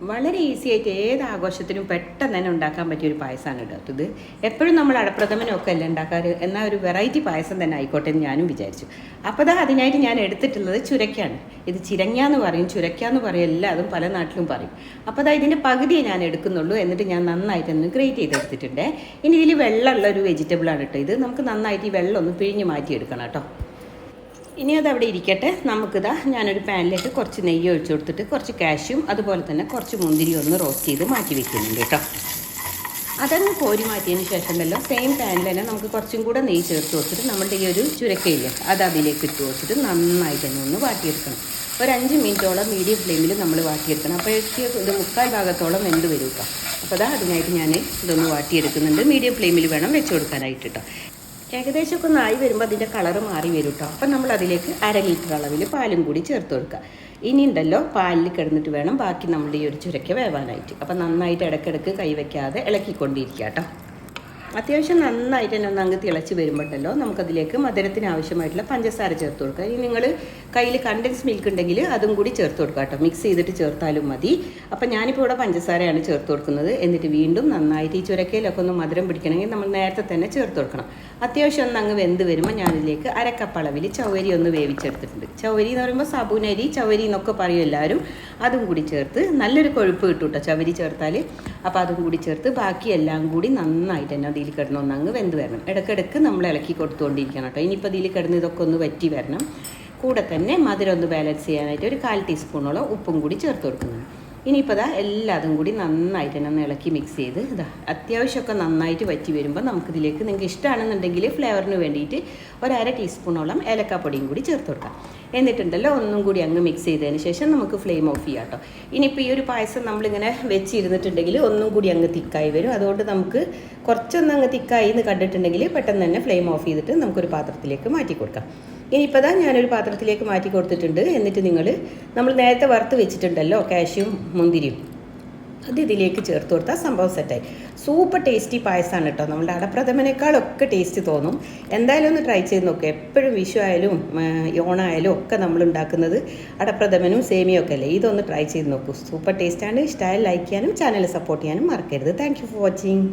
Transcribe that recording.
വളരെ ഈസി ആയിട്ട് ഏത് ആഘോഷത്തിനും പെട്ടെന്ന് തന്നെ ഉണ്ടാക്കാൻ പറ്റിയ ഒരു പായസമാണ് കേട്ടോ ഇത്. എപ്പോഴും നമ്മൾ അടപ്രഥമനൊക്കെ അല്ല ഉണ്ടാക്കാറ്? എന്നാൽ ഒരു വെറൈറ്റി പായസം തന്നെ ആയിക്കോട്ടെ എന്ന് ഞാനും വിചാരിച്ചു. അപ്പോൾ അതാ അതിനായിട്ട് ഞാൻ എടുത്തിട്ടുള്ളത് ചുരക്കാണ് ഇത് ചിരങ്ങ എന്ന് പറയും ചുരക്ക എന്ന് പറയും എല്ലാതും പല നാട്ടിലും പറയും. അപ്പോൾ അതാ ഇതിന്റെ പകുതിയെ ഞാൻ എടുക്കുന്നുള്ളൂ. എന്നിട്ട് ഞാൻ നന്നായിട്ട് ഒന്ന് ഗ്രേറ്റ് ചെയ്തെടുത്തിട്ടുണ്ട് ഇനി ഇതിൽ വെള്ളമുള്ള ഒരു വെജിറ്റബിളാണ് കേട്ടോ ഇത്. നമുക്ക് നന്നായിട്ട് ഈ വെള്ളം ഒന്ന് പിഴിഞ്ഞ് മാറ്റിയെടുക്കണം കേട്ടോ. ഇനി അത് അവിടെ ഇരിക്കട്ടെ. നമുക്കിതാ ഞാനൊരു പാനിലേക്ക് കുറച്ച് നെയ്യ് ഒഴിച്ചു കൊടുത്തിട്ട് കുറച്ച് കാഷ്യും അതുപോലെ തന്നെ കുറച്ച് മുന്തിരി ഒന്ന് റോസ്റ്റ് ചെയ്ത് മാറ്റി വെക്കുന്നുണ്ട് കേട്ടോ. അതങ്ങ് കോരി മാറ്റിയതിന് ശേഷം ഉണ്ടല്ലോ സെയിം പാനിൽ തന്നെ നമുക്ക് കുറച്ചും കൂടെ നെയ്യ് ചേർത്ത് കൊടുത്തിട്ട് നമ്മുടെ ഈ ഒരു ചുരക്കയില്ലേ അത് അതിലേക്ക് ഇട്ട് കൊടുത്തിട്ട് നന്നായി തന്നെ ഒന്ന് വാട്ടിയെടുക്കണം. ഒരു അഞ്ച് മിനിറ്റോളം മീഡിയം ഫ്ലെയിമിൽ നമ്മൾ വാട്ടിയെടുക്കണം. അപ്പോഴേക്ക് ഇത് മുക്കാൽ ഭാഗത്തോളം വെന്ത് വരും കേട്ടോ. അപ്പോൾ അതാ അതിനായിട്ട് ഞാൻ ഇതൊന്ന് വാട്ടിയെടുക്കുന്നുണ്ട്. മീഡിയം ഫ്ലെയിമിൽ വേണം വെച്ച് കൊടുക്കാനായിട്ട് കേട്ടോ. ഏകദേശമൊക്കെ ഒന്ന് വരുമ്പോൾ അതിന്റെ കളറ് മാറി വരും കേട്ടോ അപ്പം നമ്മൾ അതിലേക്ക് അര ലിറ്റർ അളവിൽ പാലും കൂടി ചേർത്ത് കൊടുക്കുക. ഇനി ഉണ്ടല്ലോ പാലിൽ കിടന്നിട്ട് വേണം ബാക്കി നമ്മൾ ഈ ഒരു ചുരക്ക വേവാനായിട്ട്. അപ്പം നന്നായിട്ട് ഇടയ്ക്കിടയ്ക്ക് കൈവയ്ക്കാതെ ഇളക്കിക്കൊണ്ടിരിക്കുക കേട്ടോ അത്യാവശ്യം നന്നായിട്ട് തന്നെ ഒന്ന് അങ്ങ് തിളച്ച് വരുമ്പോഴല്ലോ നമുക്കതിലേക്ക് മധുരത്തിന് ആവശ്യമായിട്ടുള്ള പഞ്ചസാര ചേർത്ത് കൊടുക്കുക. ഇനി നിങ്ങൾ കയ്യിൽ കണ്ടൻസ് മിൽക്ക് ഉണ്ടെങ്കിൽ അതും കൂടി ചേർത്ത് കൊടുക്കുക കേട്ടോ. മിക്സ് ചെയ്തിട്ട് ചേർത്താലും മതി. അപ്പം ഞാനിപ്പോൾ ഇവിടെ പഞ്ചസാരയാണ് ചേർത്ത് കൊടുക്കുന്നത്. എന്നിട്ട് വീണ്ടും നന്നായിട്ട് ഈ ചുരക്കയിലൊക്കെ ഒന്ന് മധുരം പിടിക്കണമെങ്കിൽ നമ്മൾ നേരത്തെ തന്നെ ചേർത്ത് കൊടുക്കണം. അത്യാവശ്യം ഒന്ന് അങ്ങ് വെന്ത് വരുമ്പോൾ ഞാനിതിലേക്ക് അരക്കപ്പളവിൽ ചവരി ഒന്ന് വേവിച്ചെടുത്തിട്ടുണ്ട്. ചവരി എന്ന് പറയുമ്പോൾ സാബൂനരി ചവരി എന്നൊക്കെ പറയും എല്ലാവരും. അതും കൂടി ചേർത്ത് നല്ലൊരു കൊഴുപ്പ് കിട്ടും കേട്ടോ ചവരി ചേർത്താൽ അപ്പോൾ അതും കൂടി ചേർത്ത് ബാക്കി എല്ലാം കൂടി നന്നായിട്ട് തന്നെ അതിൽ കിടന്ന് ഒന്ന് അങ്ങ് വെന്ത് വരണം. ഇടയ്ക്കിടയ്ക്ക് നമ്മൾ ഇളക്കി കൊടുത്തുകൊണ്ടിരിക്കണം കേട്ടോ ഇനിയിപ്പോൾ ഇതിൽ കിടന്ന് ഇതൊക്കെ ഒന്ന് വറ്റി വരണം. കൂടെ തന്നെ മധുരം ഒന്ന് ബാലൻസ് ചെയ്യാനായിട്ട് ഒരു കാൽ ടീസ്പൂണോളം ഉപ്പും കൂടി ചേർത്ത് കൊടുക്കുന്നുണ്ട് ഇനിയിപ്പോൾ ഇതാ എല്ലാതും കൂടി നന്നായിട്ട് തന്നെ ഇളക്കി മിക്സ് ചെയ്ത്. ഇതാ അത്യാവശ്യമൊക്കെ നന്നായിട്ട് വറ്റി വരുമ്പോൾ നമുക്കിതിലേക്ക് നിങ്ങൾക്ക് ഇഷ്ടമാണെന്നുണ്ടെങ്കിൽ ഫ്ലേവറിന് വേണ്ടിയിട്ട് ഒരര ടീസ്പൂണോളം ഏലക്കാപ്പൊടിയും കൂടി ചേർത്ത് കൊടുക്കാം. എന്നിട്ടുണ്ടല്ലോ ഒന്നും കൂടി അങ്ങ് മിക്സ് ചെയ്തതിന് ശേഷം നമുക്ക് ഫ്ലെയിം ഓഫ് ചെയ്യാം കേട്ടോ ഇനിയിപ്പോൾ ഈ ഒരു പായസം നമ്മളിങ്ങനെ വെച്ചിരുന്നിട്ടുണ്ടെങ്കിൽ ഒന്നും കൂടി അങ്ങ് തിക്കായി വരും. അതുകൊണ്ട് നമുക്ക് കുറച്ചൊന്ന് അങ്ങ് തിക്കായി എന്ന് കണ്ടിട്ടുണ്ടെങ്കിൽ പെട്ടെന്ന് തന്നെ ഫ്ലെയിം ഓഫ് ചെയ്തിട്ട് നമുക്കൊരു പാത്രത്തിലേക്ക് മാറ്റി കൊടുക്കാം. ഇനിയിപ്പോൾ ദാ ഞാനൊരു പാത്രത്തിലേക്ക് മാറ്റി കൊടുത്തിട്ടുണ്ട്. എന്നിട്ട് നിങ്ങൾ നമ്മൾ നേരത്തെ വറുത്ത് വെച്ചിട്ടുണ്ടല്ലോ കാഷ്യും മുന്തിരിയും. അത് ഇതിലേക്ക് ചേർത്ത് കൊടുത്താൽ സംഭവം സെറ്റായി സൂപ്പർ ടേസ്റ്റി പായസമാണ് കേട്ടോ നമ്മുടെ അടപ്രഥമനേക്കാളൊക്കെ ടേസ്റ്റ് തോന്നും. എന്തായാലും ഒന്ന് ട്രൈ ചെയ്ത് നോക്കുക എപ്പോഴും വിഷു ആയാലും യോണായാലും ഒക്കെ നമ്മൾ ഉണ്ടാക്കുന്നത് അടപ്രഥമനും സേമിയും ഒക്കെ അല്ലേ? ഇതൊന്ന് ട്രൈ ചെയ്ത് നോക്കൂ. സൂപ്പർ ടേസ്റ്റാണ് ഇഷ്ടമായ ലൈക്ക് ചെയ്യാനും ചാനൽ സപ്പോർട്ട് ചെയ്യാനും മറക്കരുത്. Thank for watching